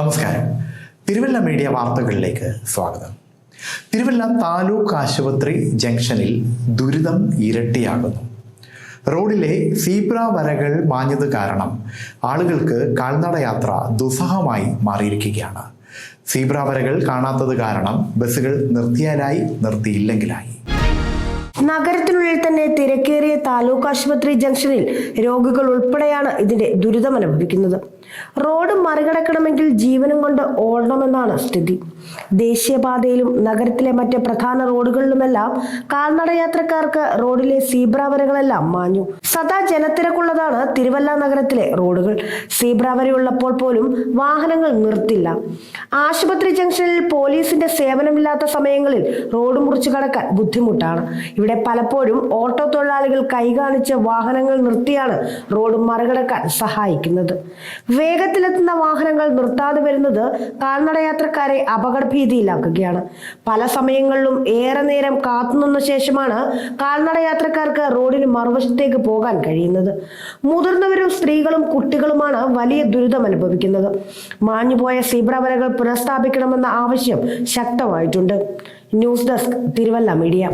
നമസ്കാരം. തിരുവല്ല മീഡിയ വാർത്തകളിലേക്ക് സ്വാഗതം. തിരുവല്ല താലൂക്ക് ആശുപത്രി ജംഗ്ഷനിൽ ദുരിതം ഇരട്ടിയാകുന്നു. റോഡിലെ സീബ്ര വരകൾ മാഞ്ഞത് കാരണം ആളുകൾക്ക് കാൽനടയാത്ര ദുസ്സഹമായി മാറിയിരിക്കുകയാണ്. സീബ്ര വരകൾ കാണാത്തത് കാരണം ബസ്സുകൾ നിർത്തിയാലായി നിർത്തിയില്ലെങ്കിലായി. നഗരത്തിനുള്ളിൽ തന്നെ തിരക്കേറിയ താലൂക്ക് ആശുപത്രി ജംഗ്ഷനിൽ രോഗികൾ ഉൾപ്പെടെയാണ് ഇതിന്റെ ദുരിതം അനുഭവിക്കുന്നത്. റോഡ് മറികടക്കണമെങ്കിൽ ജീവനം കൊണ്ട് ഓടണമെന്നാണ് സ്ഥിതി. ദേശീയപാതയിലും നഗരത്തിലെ മറ്റ് പ്രധാന റോഡുകളിലുമെല്ലാം കാൽനടയാത്രക്കാർക്ക് റോഡിലെ സീബ്ര വരകളെല്ലാം മാഞ്ഞു. സദാ ജനത്തിരക്കുള്ളതാണ് തിരുവല്ല നഗരത്തിലെ റോഡുകൾ. സീബ്ര വരയുള്ളപ്പോൾ പോലും വാഹനങ്ങൾ നിർത്തില്ല. ആശുപത്രി ജംഗ്ഷനിൽ പോലീസിന്റെ സേവനമില്ലാത്ത സമയങ്ങളിൽ റോഡ് മുറിച്ചു കടക്കാൻ ബുദ്ധിമുട്ടാണ്. ഇവിടെ പലപ്പോഴും ഓട്ടോ തൊഴിലാളികൾ കൈകാണിച്ച് വാഹനങ്ങൾ നിർത്തിയാണ് റോഡ് മറികടക്കാൻ സഹായിക്കുന്നത്. വേഗത്തിലെത്തുന്ന വാഹനങ്ങൾ നിർത്താതെ വരുന്നത് കാൽനടയാത്രക്കാരെ അപകടഭീതിയിലാക്കുകയാണ്. പല സമയങ്ങളിലും ഏറെ നേരം കാത്തുനിന്ന ശേഷമാണ് കാൽനടയാത്രക്കാർക്ക് റോഡിന് മറുവശത്തേക്ക് പോകാൻ കഴിയുന്നത്. മുതിർന്നവരും സ്ത്രീകളും കുട്ടികളുമാണ് വലിയ ദുരിതം അനുഭവിക്കുന്നത്. മാഞ്ഞുപോയ സീബ്ര വരകൾ പുനഃസ്ഥാപിക്കണമെന്ന ആവശ്യം ശക്തമായിട്ടുണ്ട്. News desk Thiruvalla media.